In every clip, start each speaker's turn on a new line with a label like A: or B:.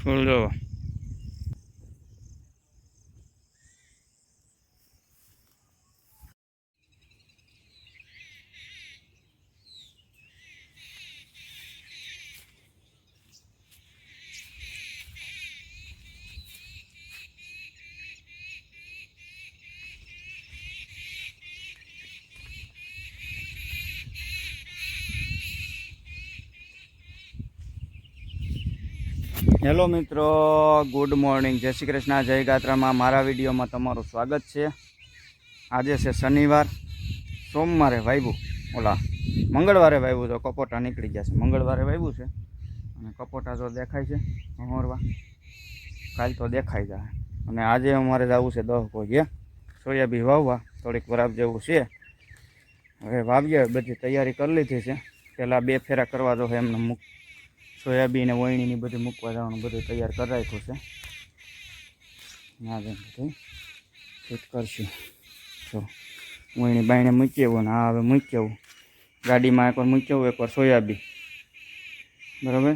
A: ફૂલ જો હેલો મિત્રો, good morning. જય શ્રી કૃષ્ણ. જય ગાત્રામાં મારા વિડીયોમાં તમારું સ્વાગત છે. આજે છે શનિવાર. સોમવારે વાવ્યું ઓલા, મંગળવારે વાવ્યું તો કપોટા નીકળી ગયા છે. મંગળવારે વાવ્યું છે. અને કપોટા તો દેખાય છે અમરવા કાલ તો દેખાય જાય અને આજે અમારે જવું છે દહ પહોંચીએ સોયાબીન વાવવા. થોડીક વરાબ જેવું છે. હવે વાવીએ, બધી તૈયારી કરી લીધી છે. પહેલાં બે ફેરા કરવા દો એમને મૂક સોયાબીન ને બધું મૂકવા જવાનું, બધું તૈયાર કરી રાખ્યું છે. ના બેન બધું ફિટ કરશું. જો, વણી બાયણે મૂકી ને હા હવે મૂકી આવું ગાડીમાં એકવાર મૂકી આવું એકવાર સોયાબીન. બરાબર?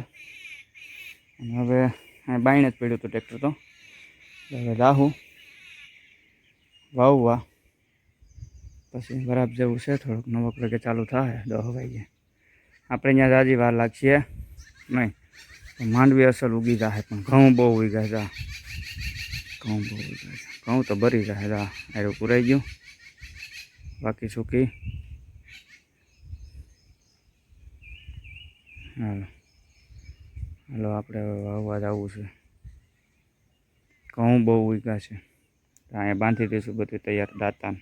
A: અને હવે બાયણે જ પડ્યું હતું ટ્રેક્ટર તો. હવે રાહુ, વાવવા. પછી બરાબર જેવું છે, થોડુંક નવો કે ચાલુ થાય, દહ વાગે આપણે ત્યાં જાજી વાર લાગશે. નહીં. માંડવી અસલ ઉગી જાય પણ ઘઉં બહુ ઉગ્યા જા ઘઉં બહુ ઉગ્યા છે ઘઉં તો ભરી જાય જા એરું પુરાઈ ગયું. બાકી સૂકી હાલો. હાલો, આપણે વાવવા જવું છે. ઘઉં બહુ ઉગ્યા છે. અહીંયા બાંધી દઈશું બધું તૈયાર દાતાને.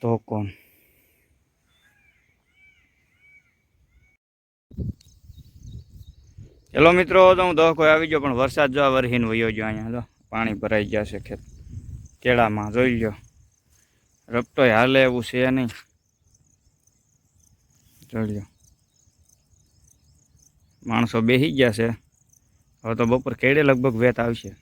A: તો કોણ? ચલો મિત્રો, તો હું કોઈ આવી ગયો, પણ વરસાદ જો આ વરહીન વયો ગયો અહીંયા. તો પાણી ભરાઈ ગયા છે ખેત કેળામાં, જોઈ લો રપટો હાલે એવું છે નહીં. જોઈ લો માણસો બેસી ગયા છે. હવે તો બપોર કેડે લગભગ વેત આવશે.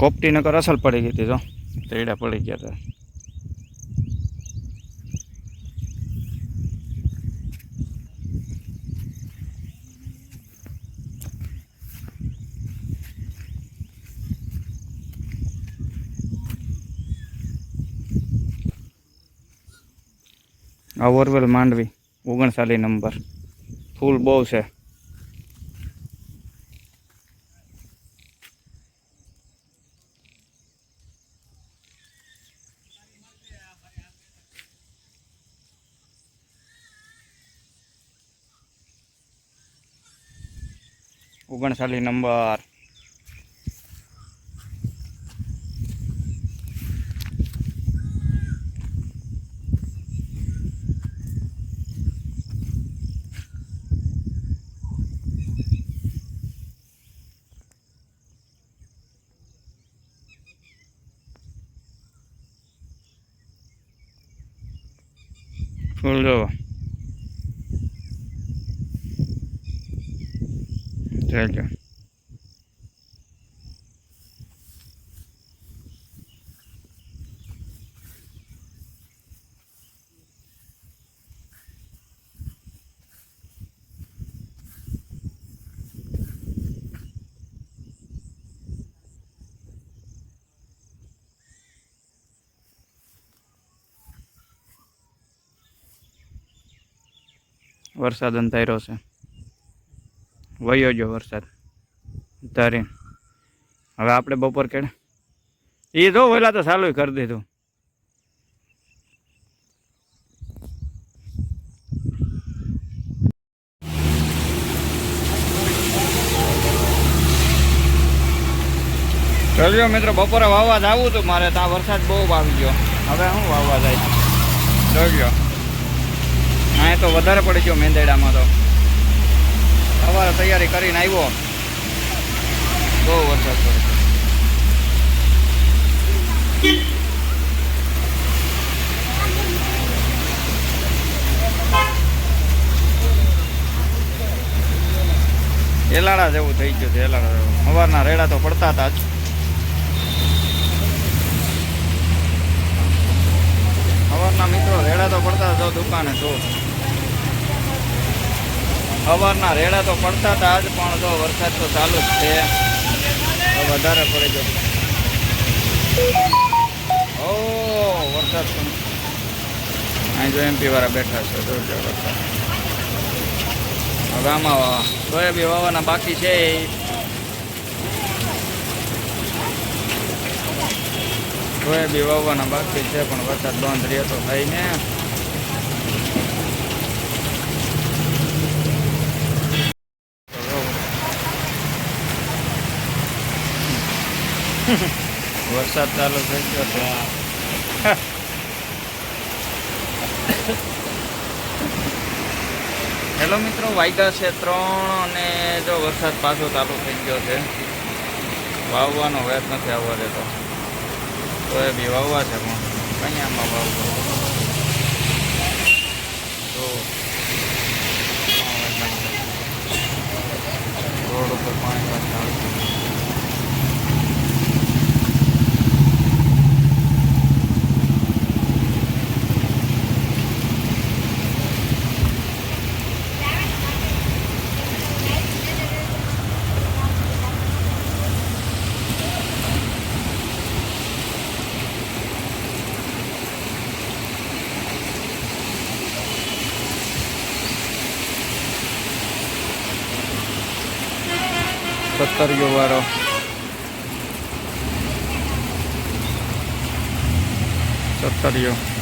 A: કોપટી નકર અસલ પડી ગઈ હતી, જો. તેડા પડી ગયા હતા. આ ઓરવેલ માંડવી ઓગણસાલી નંબર. ફૂલ બહુ છે. ઓગણસાલી નંબર ફૂલ જો ચાલજો વરસાદ અંધાર્યો છે. વયો જો વરસાદ. ધારીને હવે આપણે બપોર કેડે? એ જો, વહેલા તો ચાલુ કરી દીધું. ચલ્યો મિત્રો, બપોરે વાવવા જવું હતું મારે ત્યાં વરસાદ બહુ આવી ગયો. હવે હું વાવવા જાય જોઈ અહીંયા તો વધારે પડી ગયો મેંદેડામાં તો. સવારે તૈયારી કરીને આવ્યો. બહુ વરસાદ પડે એલાડા જેવું થઈ ગયું છે એલાડા જેવું. સવારના રેડા તો પડતા હતા જ. સવારના મિત્રો રેડા તો પડતા હતા, દુકાને તો. સવારના રેડા તો પડતા હતા આજ પણ તો વરસાદ તો ચાલુ જ છે. વધારે પડે જો. ઓ, વરસાદ અહીં જો એમપી વાળા બેઠા છે જોજો વરસાદ. હવે આમાં સોયાબી વાવવાના બાકી છે. સોયાબી વાવવાના બાકી છે, પણ વરસાદ બંધ રહેતો થાય ને. વરસાદ ચાલુ થઈ ગયો છે હેલો મિત્રો, વાયદા છે ત્રણ અને જો વરસાદ પાછો ચાલુ થઈ ગયો છે. વાવવાનો વેત નથી આવવા દેતો. તો એ બી વાવવા છે પણ. કંઈ આમાં વાવવા? તો રોડ ઉપર પાણી પાછા આવતું સત્તરીયો વાળો સત્તરીયો